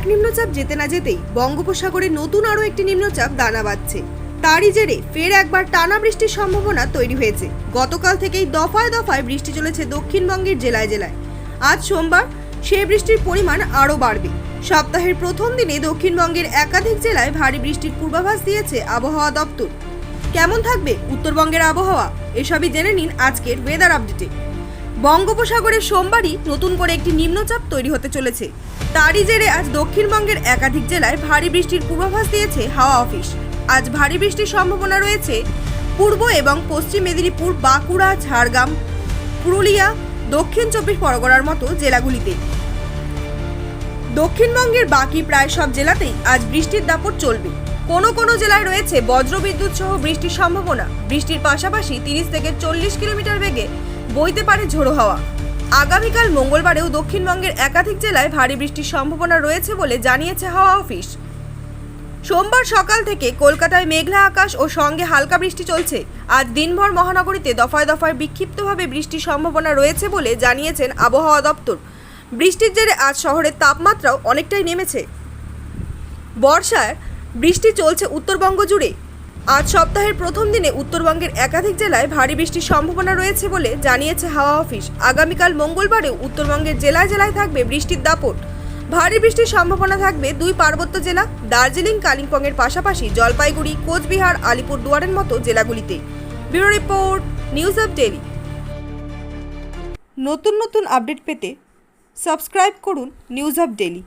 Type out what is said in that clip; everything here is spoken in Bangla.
এক নিম্নচাপ যেতে না যেতেই বঙ্গোপসাগরে নতুন আরও একটি নিম্নচাপ দানা বাঁধছে। তারই জেরে ফের একবার টানা বৃষ্টির সম্ভাবনা তৈরি হয়েছে। গতকাল থেকেই দফায় দফায় বৃষ্টি চলেছে দক্ষিণবঙ্গের জেলায় জেলায়। আজ সোমবার সেই বৃষ্টির পরিমাণ আরও বাড়বে। সপ্তাহের প্রথম দিনে দক্ষিণবঙ্গের একাধিক জেলায় ভারী বৃষ্টির পূর্বাভাস দিয়েছে আবহাওয়া দপ্তর। কেমন থাকবে উত্তরবঙ্গের আবহাওয়া? এসবই জেনে নিন আজকের ওয়েদার আপডেটে বঙ্গোপসাগরে সোমবারই নতুন করে একটি নিম্নচাপ তৈরি হতে চলেছে। তারই জেরে আজ দক্ষিণবঙ্গের একাধিক জেলায় ভারী বৃষ্টির পূর্বাভাস দিয়েছে হাওয়া অফিস। আজ ভারী বৃষ্টির সম্ভাবনা রয়েছে পূর্ব এবং পশ্চিম মেদিনীপুর, বাঁকুড়া, ঝাড়গ্রাম, পুরুলিয়া, দক্ষিণ চব্বিশ পরগনার মতো জেলাগুলিতে। দক্ষিণবঙ্গের বাকি প্রায় সব জেলাতেই আজ বৃষ্টির দাপট চলবে। কোনো কোনো জেলায় রয়েছে বজ্রবিদ্যুৎ সহ বৃষ্টির সম্ভাবনা। বৃষ্টির পাশাপাশি তিরিশ থেকে চল্লিশ কিলোমিটার বেগে বইতে পারে ঝোড়ো হাওয়া। আগামীকাল মঙ্গলবারেও দক্ষিণবঙ্গের একাধিক জেলায় ভারী বৃষ্টির সম্ভাবনা রয়েছে বলে জানিয়েছে হাওয়া অফিস। সোমবার সকাল থেকে কলকাতায় মেঘলা আকাশ ও সঙ্গে হালকা বৃষ্টি চলছে। আজ দিনভর মহানগরীতে দফায় দফায় বিক্ষিপ্তভাবে বৃষ্টির সম্ভাবনা রয়েছে বলে জানিয়েছেন আবহাওয়া দপ্তর। বৃষ্টির জেরে আজ শহরের তাপমাত্রাও অনেকটাই নেমেছে। বর্ষার বৃষ্টি চলছে উত্তরবঙ্গ জুড়ে। আজ সপ্তাহের প্রথম দিনে উত্তরবঙ্গের একাধিক জেলায় ভারী বৃষ্টির সম্ভাবনা রয়েছে বলে জানিয়েছে হাওয়া অফিস। আগামীকাল মঙ্গলবারেও উত্তরবঙ্গের জেলায় জেলায় থাকবে বৃষ্টির দাপট। ভারী বৃষ্টির সম্ভাবনা থাকবে দুই পার্বত্য জেলা, দার্জিলিং, কালিম্পংয়ের পাশাপাশি জলপাইগুড়ি, কোচবিহার, আলিপুরদুয়ারের মতো জেলাগুলিতে। Bureau report, news of daily নতুন নতুন আপডেট পেতে সাবস্ক্রাইব করুন নিউজ অফ ডেলি